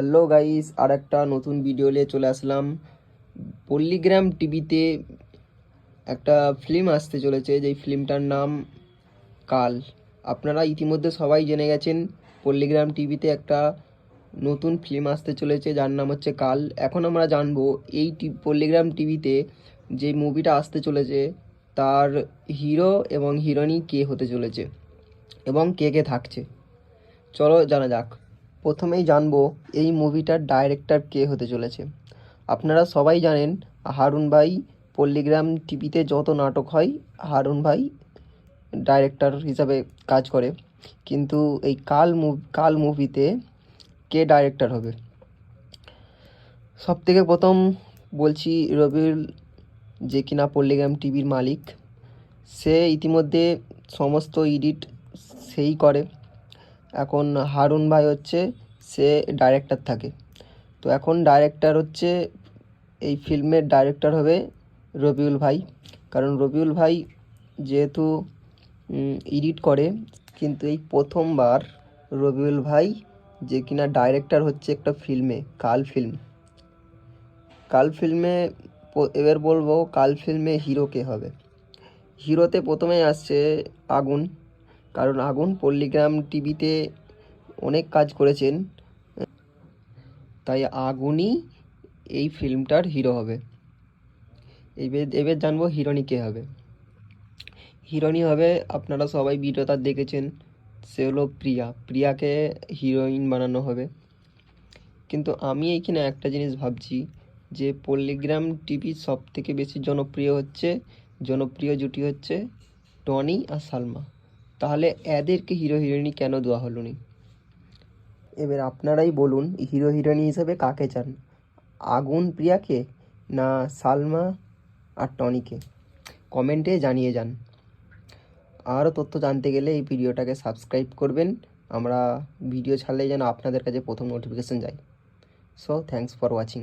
Hello guys আর একটা নতুন video নিয়ে চলে আসলাম। পল্লিগ্রাম টিভিতে একটা ফিল্ম আসতে চলেছে, যেই ফিল্মটার নাম কাল। আপনারা ইতিমধ্যে সবাই জেনে গেছেন পল্লিগ্রাম টিভিতে একটা নতুন ফিল্ম আসতে চলেছে, যার নাম হচ্ছে কাল। এখন আমরা জানব, এই পল্লিগ্রাম টিভিতে যে মুভিটা আসতে চলেছে, তার হিরো এবং হিরোইনি কে হতে চলেছে এবং কে কে থাকছে। চলো জানা যাক। প্রথমেই জানব এই মুভিটার ডাইরেক্টর কে হতে চলেছে। আপনারা সবাই জানেন হারুন ভাই, পল্লিগ্রাম টিভিতে যত নাটক হয়, হারুন ভাই ডাইরেক্টর হিসাবে কাজ করে। কিন্তু এই কাল মুভ কাল মুভিতে কে ডাইরেক্টর হবে? সব থেকে প্রথম বলছি রবিউল, যে কিনা পল্লিগ্রাম টিভির মালিক, সে ইতিমধ্যে সমস্ত এডিট সেই করে। এখন হারুন ভাই হচ্ছে, সে ডাইরেক্টর থাকে। তো এখন ডাইরেক্টর হচ্ছে, এই ফিল্মের ডাইরেক্টর হবে রবিউল ভাই। কারণ রবিউল ভাই যেহেতু এডিট করে, কিন্তু এই প্রথমবার রবিউল ভাই যে কিনা ডাইরেক্টর হচ্ছে একটা ফিল্মে কাল ফিল্ম কাল ফিল্মে এবার বলব কাল ফিল্মে হিরো কে হবে। হিরোতে প্রথমে আসছে আগুন। কারণ আগুন পল্লিগ্রাম টিভিতে অনেক কাজ করেছেন, তাই আগুনই এই ফিল্মটার হিরো হবে। এবার এবার জানব হিরোনি কে হবে। হিরোনি হবে, আপনারা সবাই ভিডিওটা দেখেছেন, সে হলো প্রিয়া। প্রিয়াকে হিরোইন বানানো হবে। কিন্তু আমি এইখানে একটা জিনিস ভাবছি যে পল্লিগ্রাম টিভি সব থেকে বেশি জনপ্রিয় হচ্ছে, জনপ্রিয় জুটি হচ্ছে টনি আর সালমা। তাহলে এদেরকে হিরো হিরোইনি কেন দেওয়া হলো নি? এবার আপনারাই বলুন হিরো হিরোইনি হিসেবে কাকে চান? আগুন, প্রিয়াকে না সালমা আর টনিকে? কমেন্টে জানিয়ে যান। আরও তথ্য জানতে গেলে এই ভিডিওটাকে সাবস্ক্রাইব করবেন। আমরা ভিডিও ছাড়লে যেন আপনাদের কাছে প্রথম নোটিফিকেশন যায়। So thanks for watching